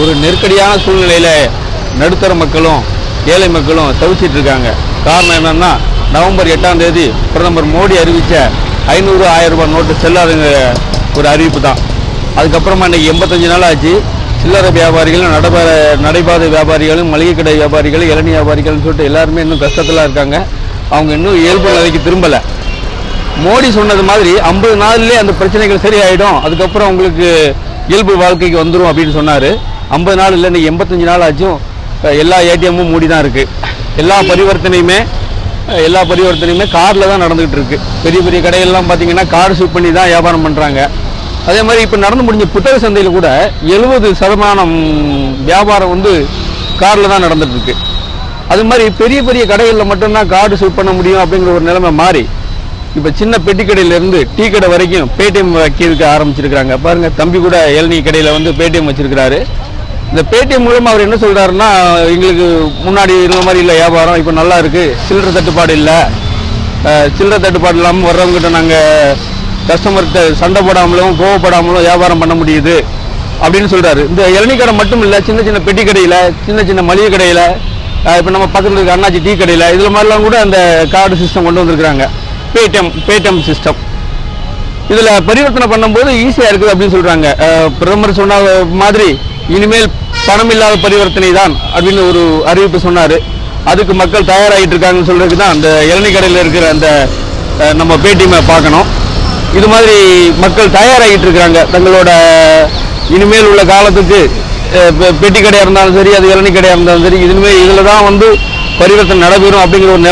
ஒரு நெருக்கடியான சூழ்நிலையில் நடுத்தர மக்களும் ஏழை மக்களும் தவிச்சிட்டு இருக்காங்க. காரணம் என்னன்னா நவம்பர் எட்டாம் தேதி பிரதமர் மோடி அறிவித்த ஐநூறு ஆயிரம் ரூபாய் நோட்டு செல்லாதுங்க ஒரு அறிவிப்பு தான். அதுக்கப்புறமா இன்னைக்கு எண்பத்தஞ்சு நாள் ஆச்சு. சில்லறை வியாபாரிகளும் நடப நடைபாதை வியாபாரிகளும் மளிகை கடை வியாபாரிகளும் இளநீ வியாபாரிகள்னு சொல்லிட்டு எல்லாருமே இன்னும் கஷ்டத்தில் இருக்காங்க. அவங்க இன்னும் இயல்பு நிலைக்கு திரும்பலை. மோடி சொன்னது மாதிரி ஐம்பது நாள்லேயே அந்த பிரச்சனைகள் சரியாயிடும். அதுக்கப்புறம் உங்களுக்கு இயல்பு வாழ்க்கைக்கு வந்துடும் அப்படின்னு சொன்னார். ஐம்பது நாள் இல்லை எண்பத்தஞ்சு நாள் ஆச்சும். எல்லா ஏடிஎம்மும் மூடி தான் இருக்குது எல்லா பரிவர்த்தனையுமே எல்லா பரிவர்த்தனையுமே காரில் தான் நடந்துகிட்டு இருக்குது பெரிய பெரிய கடைகள்லாம் பார்த்தீங்கன்னா கார் ஷூட் பண்ணி தான் வியாபாரம் பண்ணுறாங்க அதே மாதிரி இப்போ நடந்து முடிஞ்ச புத்தக சந்தையில் கூட எழுபது சதமானம் வியாபாரம் வந்து காரில் தான் நடந்துகிட்ருக்கு அது மாதிரி பெரிய பெரிய கடைகளில் மட்டும்தான் கார்டு ஷூட் பண்ண முடியும் அப்படிங்கிற ஒரு நிலைமை மாறி இப்போ சின்ன பெட்டி கடையிலேருந்து டீ கடை வரைக்கும் பேடிஎம் வைக்கிறதுக்கு ஆரம்பிச்சிருக்காங்க பாருங்கள் தம்பி கூட இளநீ கடையில் வந்து பேடிஎம் வச்சுருக்கிறாரு. இந்த பேடிஎம் மூலமா அவர் என்ன சொல்கிறாருன்னா எங்களுக்கு முன்னாடி இருந்த மாதிரி இல்லை வியாபாரம் இப்போ நல்லா இருக்குது சில்லற தட்டுப்பாடு இல்லை. சில்லற தட்டுப்பாடு இல்லாமல் வர்றவங்ககிட்ட நாங்கள் கஸ்டமர்கிட்ட சண்டை போடாமலும் கோவப்படாமலும் வியாபாரம் பண்ண முடியுது அப்படின்னு சொல்கிறாரு இந்த இளநீ கடை மட்டும் இல்லை சின்ன சின்ன பெட்டி கடையில் சின்ன சின்ன மளிகை கடையில் இப்போ நம்ம பக்கத்தில் இருக்க அண்ணாச்சி டீ கடையில் இதில் மாதிரிலாம் கூட அந்த கார்டு சிஸ்டம் கொண்டு வந்திருக்கிறாங்க. பேடிஎம் பேடிஎம் சிஸ்டம் இதில் பரிவர்த்தனை பண்ணும்போது ஈஸியாக இருக்குது அப்படின்னு சொல்கிறாங்க பிரதமர் சொன்ன மாதிரி இனிமேல் பணம் இல்லாத பரிவர்த்தனை தான் அப்படின்னு ஒரு அறிவிப்பு சொன்னார். அதுக்கு மக்கள் தயாராகிட்டு இருக்காங்கன்னு சொல்றதுக்கு தான் அந்த இளநி கடையில் இருக்கிற அந்த நம்ம பேடிஎம்மை பார்க்கணும். இது மாதிரி மக்கள் தயாராகிட்டு இருக்கிறாங்க. தங்களோட இனிமேல் உள்ள காலத்துக்கு பெட்டி கடையாக இருந்தாலும் சரி அது இளநி கடையாக இருந்தாலும் சரி இனிமேல் இதில் தான் வந்து பரிவர்த்தனை நடைபெறும் அப்படிங்கிற ஒரு நிலைமை